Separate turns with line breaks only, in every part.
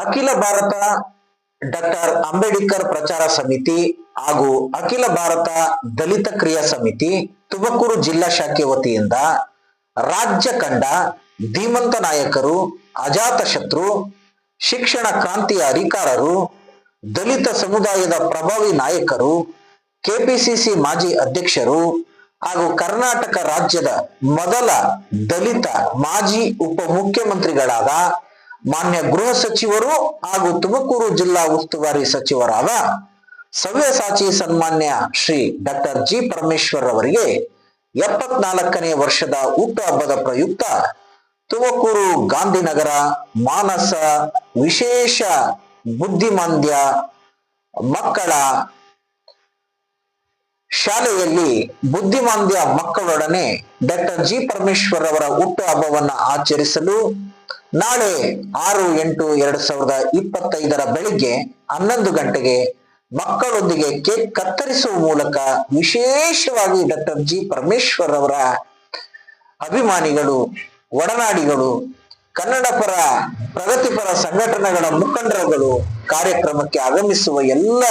ಅಖಿಲ ಭಾರತ ಡಾಕ್ಟರ್ ಅಂಬೇಡ್ಕರ್ ಪ್ರಚಾರ ಸಮಿತಿ ಹಾಗೂ ಅಖಿಲ ಭಾರತ ದಲಿತ ಕ್ರಿಯಾ ಸಮಿತಿ ತುಮಕೂರು ಜಿಲ್ಲಾ ಶಾಖೆ ವತಿಯಿಂದ ರಾಜ್ಯ ಕಂಡ ಧೀಮಂತ ನಾಯಕರು ಅಜಾತಶತ್ರು ಶಿಕ್ಷಣ ಕ್ರಾಂತಿಯ ಅಧಿಕಾರರು ದಲಿತ ಸಮುದಾಯದ ಪ್ರಭಾವಿ ನಾಯಕರು, ಕೆಪಿಸಿಸಿ ಮಾಜಿ ಅಧ್ಯಕ್ಷರು ಹಾಗೂ ಕರ್ನಾಟಕ ರಾಜ್ಯದ ಮೊದಲ ದಲಿತ ಮಾಜಿ ಉಪಮುಖ್ಯಮಂತ್ರಿಗಳಾದ ಮಾನ್ಯ ಗೃಹ ಸಚಿವರು ಹಾಗೂ ತುಮಕೂರು ಜಿಲ್ಲಾ ಉಸ್ತುವಾರಿ ಸಚಿವರಾದ ಸವ್ಯಸಾಚಿ ಸನ್ಮಾನ್ಯ ಶ್ರೀ ಡಾಕ್ಟರ್ ಜಿ ಪರಮೇಶ್ವರ್ ಅವರಿಗೆ ಎಪ್ಪತ್ನಾಲ್ಕನೇ ವರ್ಷದ ಹುಟ್ಟುಹಬ್ಬದ ಪ್ರಯುಕ್ತ ತುಮಕೂರು ಗಾಂಧಿನಗರ ಮಾನಸ ವಿಶೇಷ ಬುದ್ಧಿಮಾಂದ್ಯ ಮಕ್ಕಳ ಶಾಲೆಯಲ್ಲಿ ಬುದ್ಧಿಮಾಂದ್ಯ ಮಕ್ಕಳೊಡನೆ ಡಾಕ್ಟರ್ ಜಿ ಪರಮೇಶ್ವರ್ ಅವರ ಹುಟ್ಟು ಹಬ್ಬವನ್ನ ಆಚರಿಸಲು ನಾಳೆ ಆರು ಎಂಟು ಎರಡು ಸಾವಿರದ ಇಪ್ಪತ್ತೈದರ ಬೆಳಿಗ್ಗೆ ಹನ್ನೊಂದು ಗಂಟೆಗೆ ಮಕ್ಕಳೊಂದಿಗೆ ಕೇಕ್ ಕತ್ತರಿಸುವ ಮೂಲಕ ವಿಶೇಷವಾಗಿ ಡಾಕ್ಟರ್ ಜಿ ಪರಮೇಶ್ವರ್ ಅವರ ಅಭಿಮಾನಿಗಳು, ಒಡನಾಡಿಗಳು ಕನ್ನಡ ಪರ ಪ್ರಗತಿಪರ ಸಂಘಟನೆಗಳ ಮುಖಂಡರುಗಳು ಕಾರ್ಯಕ್ರಮಕ್ಕೆ ಆಗಮಿಸುವ ಎಲ್ಲ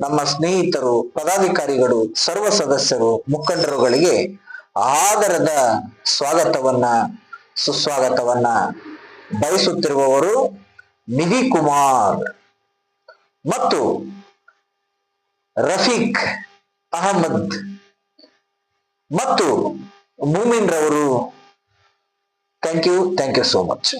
ನಮ್ಮ ಸ್ನೇಹಿತರು, ಪದಾಧಿಕಾರಿಗಳು, ಸರ್ವ ಸದಸ್ಯರು, ಮುಖಂಡರುಗಳಿಗೆ ಆದರದ ಸ್ವಾಗತವನ್ನ, ಸುಸ್ವಾಗತವನ್ನ ಬಯಸುತ್ತಿರುವವರು ನಿಧಿ ಕುಮಾರ್ ಮತ್ತು ರಫೀಕ್ ಅಹಮದ್ ಮತ್ತು ಮುಮಿನ್ ರವರು thank you thank you so much